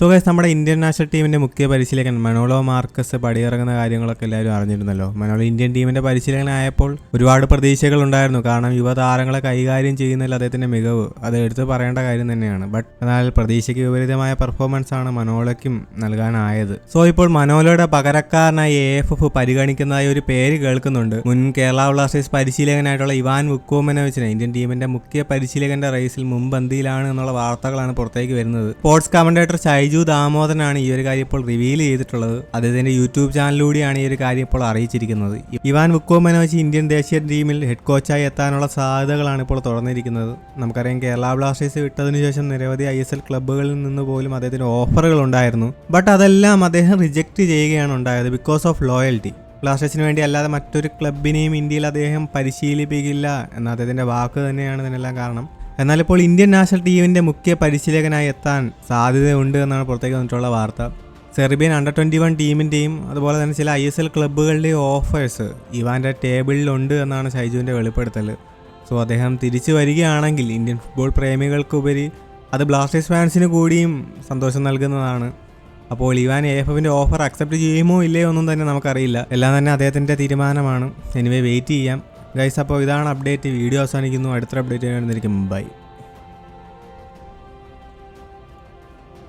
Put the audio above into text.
So guys നമ്മുടെ Indian national ടീമിന്റെ മുഖ്യ പരിശീലകൻ മനോളോ മാർക്കസ് പടിയിറങ്ങുന്ന കാര്യങ്ങളൊക്കെ എല്ലാവരും അറിഞ്ഞിരുന്നല്ലോ. മനോളോ ഇന്ത്യൻ ടീമിന്റെ പരിശീലകനായപ്പോൾ ഒരുപാട് പ്രതീക്ഷകൾ ഉണ്ടായിരുന്നു. കാരണം യുവതാരങ്ങളെ കൈകാര്യം ചെയ്യുന്നതിൽ അദ്ദേഹത്തിന്റെ മികവ്. അത് എടുത്തു പറയേണ്ട കാര്യം തന്നെയാണ്. ബട്ട് എന്നാൽ പ്രതീക്ഷയ്ക്ക് വിപരീതമായ പെർഫോമൻസ് ആണ് മനോളയ്ക്കും നൽകാനായത്. സോ ഇപ്പോൾ മനോലയുടെ പകരക്കാരനായി എ എഫ് എഫ് പരിഗണിക്കുന്നതായി ഒരു പേര് കേൾക്കുന്നുണ്ട്. മുൻ കേരള ബ്ലാസ്റ്റേഴ്സ് പരിശീലകനായിട്ടുള്ള ഇവാൻ വുക്കോമനെ വുക്കോമനോവിച്ചിനെ ഇന്ത്യൻ ടീമിന്റെ മുഖ്യ പരിശീലകന്റെ റേസിൽ മുൻപന്തിയിലാണ് എന്നുള്ള വാർത്തകളാണ് പുറത്തേക്ക് വരുന്നത്. സ്പോർട്സ് കമന്റേറ്റർ ഷൈജു ദാമോദരനാണ് ഈ ഒരു കാര്യം ഇപ്പോൾ റിവീൽ ചെയ്തിട്ടുള്ളത്. അദ്ദേഹത്തിന്റെ യൂട്യൂബ് ചാനലിലൂടെയാണ് ഈ ഒരു കാര്യം ഇപ്പോൾ അറിയിച്ചിരിക്കുന്നത്. ഇവാൻ വുക്കോ മനോജ് ഇന്ത്യൻ ദേശീയ ടീമിൽ ഹെഡ് കോച്ചായി എത്താനുള്ള സാധ്യതകളാണ് ഇപ്പോൾ തുറന്നിരിക്കുന്നത്. നമുക്കറിയാം കേരള ബ്ലാസ്റ്റേഴ്സ് വിട്ടതിനു ശേഷം നിരവധി ഐ എസ് എൽ ക്ലബ്ബുകളിൽ നിന്ന് പോലും അദ്ദേഹത്തിന് ഓഫറുകൾ ഉണ്ടായിരുന്നു. ബട്ട് അതെല്ലാം അദ്ദേഹം റിജക്റ്റ് ചെയ്യുകയാണ് ഉണ്ടായത് ബിക്കോസ് ഓഫ് ലോയൽറ്റി ബ്ലാസ്റ്റേഴ്സിന് വേണ്ടി അല്ലാതെ മറ്റൊരു ക്ലബിനെയും ഇന്ത്യയിൽ അദ്ദേഹം പരിശീലിപ്പിക്കില്ല എന്ന അദ്ദേഹത്തിന്റെ വാക്ക് തന്നെയാണ് ഇതിനെല്ലാം കാരണം. എന്നാൽ ഇപ്പോൾ ഇന്ത്യൻ നാഷണൽ ടീമിന്റെ മുഖ്യ പരിശീലകനായി എത്താൻ സാധ്യതയുണ്ട് എന്നാണ് പുറത്തേക്ക് വന്നിട്ടുള്ള വാർത്ത. സെർബിയൻ അണ്ടർ ട്വന്റി വൺ ടീമിന്റെയും അതുപോലെ തന്നെ ചില ഐ എസ് എൽ ക്ലബ്ബുകളുടെയും ഓഫേഴ്സ് ഇവാന്റെ ടേബിളിലുണ്ട് എന്നാണ് ഷൈജുവിന്റെ വെളിപ്പെടുത്തൽ. സോ അദ്ദേഹം തിരിച്ചു വരികയാണെങ്കിൽ ഇന്ത്യൻ ഫുട്ബോൾ പ്രേമികൾക്കുപരി അത് ബ്ലാസ്റ്റേഴ്സ് ഫാൻസിന് കൂടിയും സന്തോഷം നൽകുന്നതാണ്. അപ്പോൾ ഇവാൻ എ എഫ് എഫിന്റെ ഓഫർ അക്സെപ്റ്റ് ചെയ്യുമോ ഇല്ലയോ ഒന്നും തന്നെ നമുക്കറിയില്ല. എല്ലാം തന്നെ അദ്ദേഹത്തിന്റെ തീരുമാനമാണ്. എനിവേ വെയിറ്റ് ചെയ്യാം. ഗൈസ് അപ്പോൾ ഇതാണ് അപ്ഡേറ്റ് വീഡിയോ അവസാനിക്കുന്നു. അടുത്ത അപ്ഡേറ്റ് കാണുന്നതായിരിക്കും ബൈ